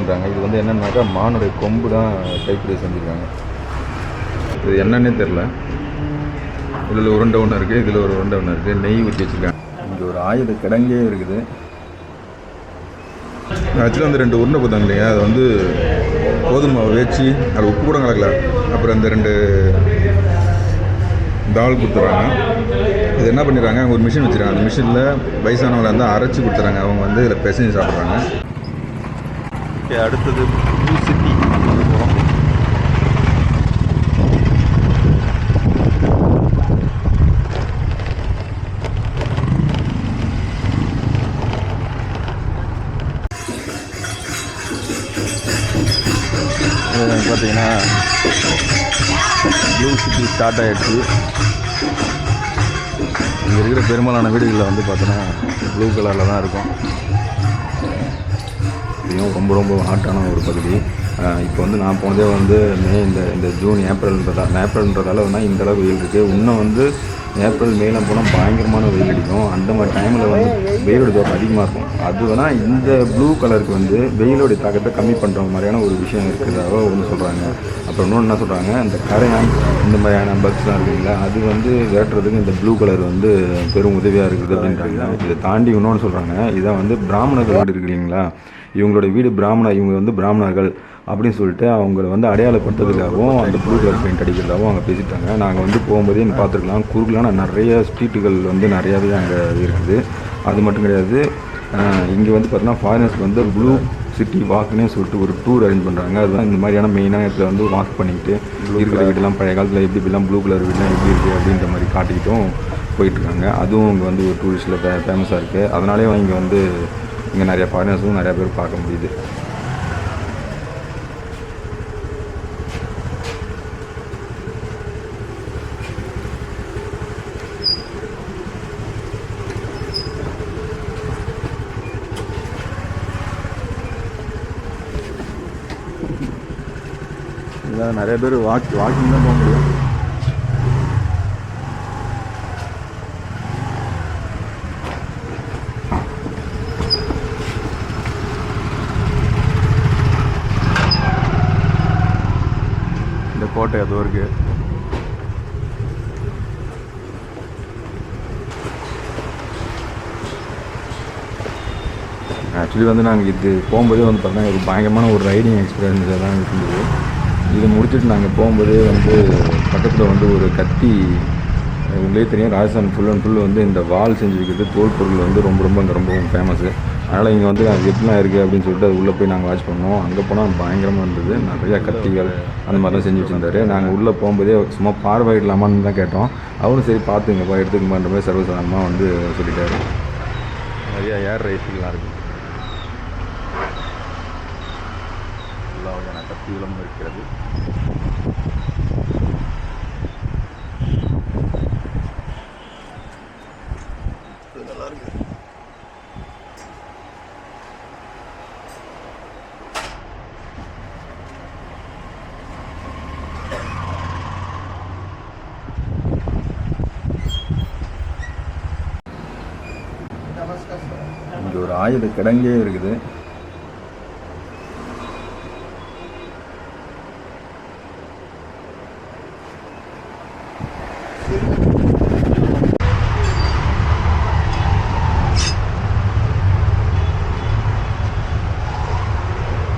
கத்தின்றாங்க இது வந்து என்னென்னாக்கா மானுடைய கொம்பு தான் கைப்பிடி செஞ்சுருக்காங்க. இது என்னன்னே தெரில இதில் உருண்டை ஒன்று இருக்குது இதில் ஒரு உருண்டை ஒன்று இருக்குது நெய் ஊற்றி வச்சுருக்காங்க. இங்கே ஒரு ஆயுத கிடங்கே இருக்குது. ஆக்சுவலாக வந்து ரெண்டு உருண்டை கொடுத்தாங்க இல்லையா அது வந்து கோதுமை மாவை வேச்சு அது உப்பு கூட கலக்கல. அப்புறம் அந்த ரெண்டு தால் கொடுத்துட்றாங்க. இது என்ன பண்ணிடுறாங்க? அங்கே ஒரு மிஷின் வச்சுருக்காங்க. அந்த மிஷினில் வயசானவங்களை வந்து அரைச்சி கொடுத்துறாங்க அவங்க வந்து இதில் பிசைஞ்சு சாப்பிட்றாங்க. ஓகே அடுத்தது நியூ சிட்டி போகிறோம் பார்த்தீங்கன்னா ப்ளூ சிட்டி ஸ்டார்ட் ஆகிடுச்சு இங்கே இருக்கிற பெரும்பாலான வீடுகளில் வந்து பார்த்தோன்னா ப்ளூ கலரில் தான் இருக்கும். பகுதியும் ரொம்ப ரொம்ப ஹாட்டான ஒரு பகுதி. இப்போ வந்து நான் போனதே வந்து மே இந்த இந்த ஜூன் ஏப்ரல்ன்றதா ஏப்ரல்ன்றதால வந்து இந்த அளவு வெயில் இருக்குது இன்னும் வந்து ஏப்ரல் மேலாம் போனால் பயங்கரமான வெயில் அடிக்கும். அந்த மாதிரி டைமில் வந்து வெயிலோட தாக்கம் அதிகமாக இருக்கும். அது வேணால் இந்த ப்ளூ கலருக்கு வந்து வெயிலோடைய தாக்கத்தை கம்மி பண்ணுற மாதிரியான ஒரு விஷயம் இருக்கிறதாக ஒன்று சொல்கிறாங்க அப்புறம் இன்னொன்று என்ன சொல்கிறாங்க இந்த கரையான் இந்த மாதிரியான பக்ஸ்லாம் இருக்குங்களா அது வந்து வேட்டுறதுக்கு இந்த ப்ளூ கலர் வந்து பெரும் உதவியாக இருக்குது அப்படின்றாங்க. இதை தாண்டி இன்னொன்று சொல்கிறாங்க இதை வந்து பிராமணர்கள் இல்லைங்களா? இவங்களோட வீடு பிராமண இவங்க வந்து பிராமணர்கள் அப்படின்னு சொல்லிட்டு அவங்கள வந்து அடையாளப்படுத்துறதுக்காகவும் அந்த ப்ளூ கலர் பெயிண்ட் அடிக்கிறதாகவும் அவங்க பேசிட்டாங்க. நாங்கள் வந்து போகும்போதே பார்த்துருக்கலாம். குறுக்கலான நிறைய ஸ்ட்ரீட்டுகள் வந்து நிறையாவே அங்கே இருக்குது. அது மட்டும் கிடையாது இங்கே வந்து பார்த்தீங்கன்னா ஃபாரினர்ஸ்க்கு வந்து ப்ளூ சிட்டி வாக்குன்னே சொல்லிட்டு ஒரு டூர் அரேஞ்ச் பண்ணுறாங்க அதுதான் இந்த மாதிரியான மெயினான இடத்துல வந்து வாக் பண்ணிக்கிட்டு இருக்கிற வீடெல்லாம் பழைய காலத்தில் எப்படி இப்படிலாம் ப்ளூ கலர் வீடெலாம் எப்படி இருக்குது அப்படின்ற மாதிரி காட்டிக்கிட்டும் போயிட்டுருக்காங்க அதுவும் இங்கே வந்து ஒரு டூரிஸ்ட்டில் ஃபே ஃபேமஸாக இருக்குது அதனாலே இங்கே வந்து இங்கே நிறைய ஃபாரினர்ஸும் நிறைய பேர் பார்க்க முடியுது. நிறைய பேர் வாக் வாக்கிங் தான் போக முடியும். கோட்டை அதுவும் இருக்குது ஆக்சுவலி வந்து நாங்கள் இது போகும்போதே வந்து பார்த்தீங்கன்னா ஒரு பயங்கரமான ஒரு ரைடிங் எக்ஸ்பீரியன்ஸாக தான் இருந்தது. இது முடிச்சுட்டு நாங்கள் போகும்போதே வந்து பக்கத்தில் வந்து ஒரு கத்தி உங்களே தெரியும். ராஜஸ்தான் ஃபுல் அண்ட் ஃபுல் வந்து இந்த வால் செஞ்சுருக்கிறது தோல் பொருள் வந்து ரொம்ப ரொம்ப இங்கே ரொம்ப ஃபேமஸு அதனால் இங்கே வந்து அது எப்படிலாம் இருக்குது அப்படின்னு சொல்லிட்டு அது உள்ளே போய் நாங்கள் வாட்ச் பண்ணோம். அங்கே போனால் பயங்கரமாக இருந்தது. நிறையா கத்திகள் அந்த மாதிரிலாம் செஞ்சு வச்சுருந்தாரு. நாங்கள் உள்ளே போகும்போதே சும்மா பார்வையிடலாமான்னு தான் கேட்டோம். அவரும் சரி பார்த்துங்கப்பா எடுத்துக்கமான்ற மாதிரி சர்வசாதாரணமாக வந்து சொல்லிட்டாரு. நிறையா ஏர் ரைஸ்லாம் இருக்குது எல்லா வகையான கத்திகளும் இருக்கிறது. இங்கே ஒரு ஆயுத கிடங்கே இருக்குது.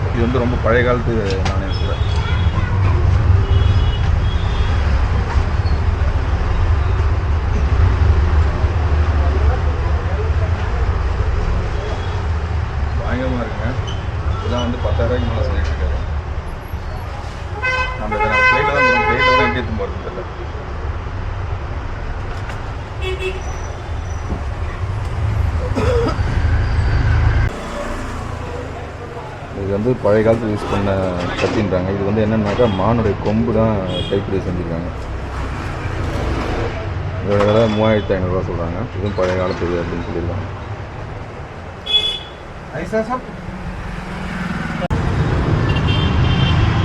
இது வந்து ரொம்ப பழைய காலத்து நாணயம் கூட பயங்கரமாக இருக்குங்க பத்தாயிரரூபாய்க்கு மேலே சொல்லிட்டு இருக்காரு நம்ம இதை நம்ம ஃப்ளைட்டில் தான் போகிறோம் ஃப்ளைட்டில் தான் எங்கே போகிறது தெரியல. இது வந்து பழைய காலத்தில் யூஸ் பண்ண கத்தின்றாங்க. இது வந்து என்னென்னாக்கா மானுடைய கொம்பு தான் கைப்பிடி செஞ்சுருக்காங்க. இதோட விலை மூவாயிரத்தி ஐநூறுரூவா சொல்கிறாங்க இதுவும் பழைய காலத்து அப்படின்னு சொல்லியிருக்காங்க.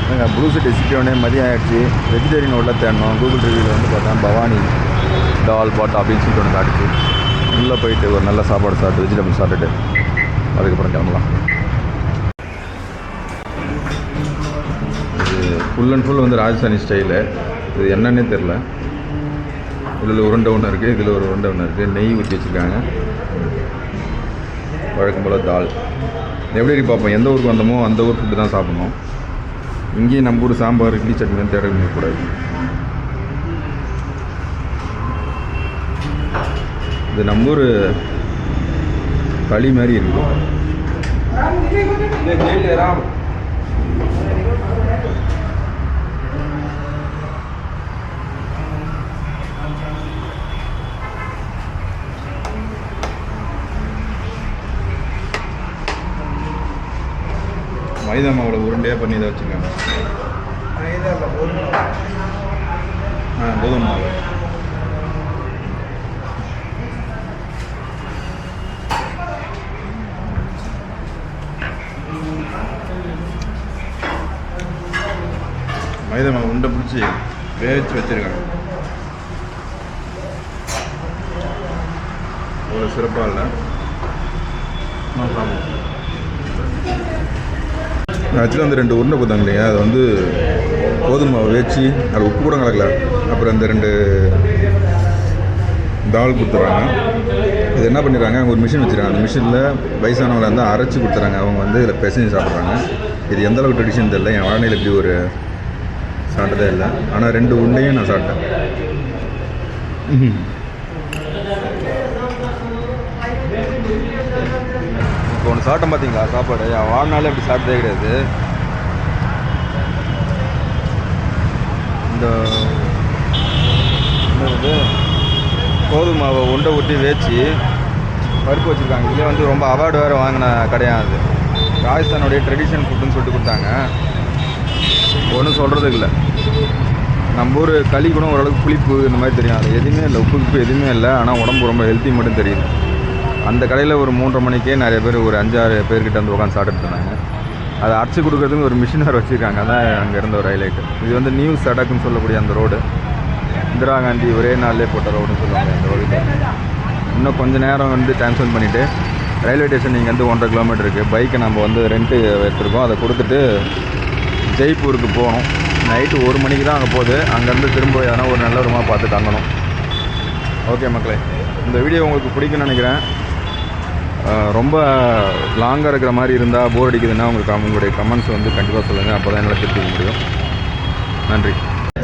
நாங்கள் ப்ளூ சிட்டி சிட்டியோடனே மதியம் ஆகிடுச்சு வெஜிடேரியன் உள்ள தேடணும். கூகுள் ரிவியூவில் வந்து பார்த்தா பவானி டால் பாட் அப்படின்னு சொல்லிட்டு ஒன்று காட்டுச்சு. உள்ளே போயிட்டு ஒரு நல்ல சாப்பாடு சாப்பிட்டு வெஜிடபிள் சாப்பிட்டுட்டு அதுக்கப்புறம் கிளம்பலாம். ஃபுல் அண்ட் ஃபுல் வந்து ராஜஸ்தானி ஸ்டைலு இது என்னன்னே தெரில இதில் உருண்டை ஒன்று இருக்குது இதில் ஒரு உருண்டை ஒன்று இருக்குது நெய் ஊற்றி வச்சுருக்காங்க. வழக்கம் போல் தால் எப்படி இருக்கு பார்ப்போம் எந்த ஊருக்கு வந்தோமோ அந்த ஊர் ஃபுட்டு தான் சாப்பிட்ணும். இங்கேயும் நம்ம ஊர் சாம்பார் இட்லி சட்னிலாம் தேட கூடாது. இது நம்ம ஊர் களி மாதிரி இருக்கும் மைதா மாவில் உருண்டையாக பண்ணி தான் வச்சுருக்காங்க ஆ கோதுமை மாவு. மைதா மாவு உருண்டை பிடிச்சி வேவிச்சு வச்சுருக்காங்க. அவ்வளோ சிறப்பாக இல்லை. நான் சாப்பிடுவோம் ஆக்சுவலாக அந்த ரெண்டு உருண்டை கொடுத்தாங்க இல்லையா? அது வந்து கோதுமை மாவு வேச்சு அது உப்பு கூட கலக்கல. அப்புறம் அந்த ரெண்டு தால் கொடுத்துட்றாங்க. இது என்ன பண்ணிடுறாங்க? அங்கே ஒரு மிஷின் வச்சுருக்காங்க. அந்த மிஷினில் வயசானவங்களை வந்து அரைச்சி கொடுத்துறாங்க அவங்க வந்து இதில் பிசைஞ்சு சாப்பிட்றாங்க. இது எந்த அளவுக்கு ட்ரெடிஷன் தெரியல. என் வாழ்க்கையில் இப்படி ஒரு சாப்பிட்டதே இல்லை. ஆனால் ரெண்டு உண்டையும் நான் சாப்பிட்டேன். இப்போ ஒன்று சாப்பிட்டேன் பார்த்தீங்களா சாப்பாடு. என் வாழ்நாளே அப்படி சாப்பிட்டதே கிடையாது. இந்த என்னது கோதுமை மாவை உண்டை ஊட்டி வேச்சு பருப்பு வச்சுருக்காங்க. இதுலேயே வந்து ரொம்ப அவார்டு வேறு வாங்கின கிடையாது ராஜஸ்தானுடைய ட்ரெடிஷன் ஃபுட்டுன்னு சொல்லிட்டு கொடுத்தாங்க. ஒன்றும் சொல்கிறதுக்கு இல்லை. நம்ம ஊர் களி கூட ஓரளவுக்கு புளிப்பு இந்த மாதிரி தெரியும். அது எதுவுமே இல்லை. உப்பு உப்பு எதுவுமே இல்லை. ஆனால் உடம்பு ரொம்ப ஹெல்த்தி மட்டும் தெரியுது. அந்த கடையில் ஒரு மூன்றரை மணிக்கே நிறைய பேர் ஒரு அஞ்சாறு பேர்கிட்ட வந்து உட்காந்து சாப்பிட்டுட்டு இருந்தாங்க. அதை அரைச்சி கொடுக்குறதுக்கு ஒரு மிஷின் வேறு வச்சுருக்காங்க. அதான் அங்கே இருந்த ஒரு ஹைலைட்டு இது வந்து நியூ சடக்குன்னு சொல்லக்கூடிய அந்த ரோடு இந்திரா காந்தி ஒரே நாள்லேயே போட்ட ரோடுன்னு சொல்லுவாங்க அந்த ரோடு இன்னும் கொஞ்சம் நேரம் வந்து டைம் ஸ்பெண்ட் பண்ணிவிட்டு ரயில்வே ஸ்டேஷன் இங்கே வந்து ஒன்றரை கிலோமீட்டர் இருக்குது பைக்கை நம்ம வந்து ரெண்ட்டு எடுத்துருக்கோம். அதை கொடுத்துட்டு ஜெய்ப்பூருக்கு போகணும். நைட்டு ஒரு மணிக்கு தான் அங்கே போகுது. அங்கேருந்து திரும்ப எதனா ஒரு நல்ல ரூமாக பார்த்து தங்கணும். ஓகே மக்களே இந்த வீடியோ உங்களுக்கு பிடிக்கும்னு நினைக்கிறேன். ரொம்ப லாங்காக இருக்கிற மாதிரி இருந்தால் போர் அடிக்குதுன்னா உங்களுக்கு அவங்களுடைய கமெண்ட்ஸ் வந்து கண்டிப்பாக சொல்லுங்கள் அப்போ தான் என்னால் திருத்திக்க முடியும். நன்றி.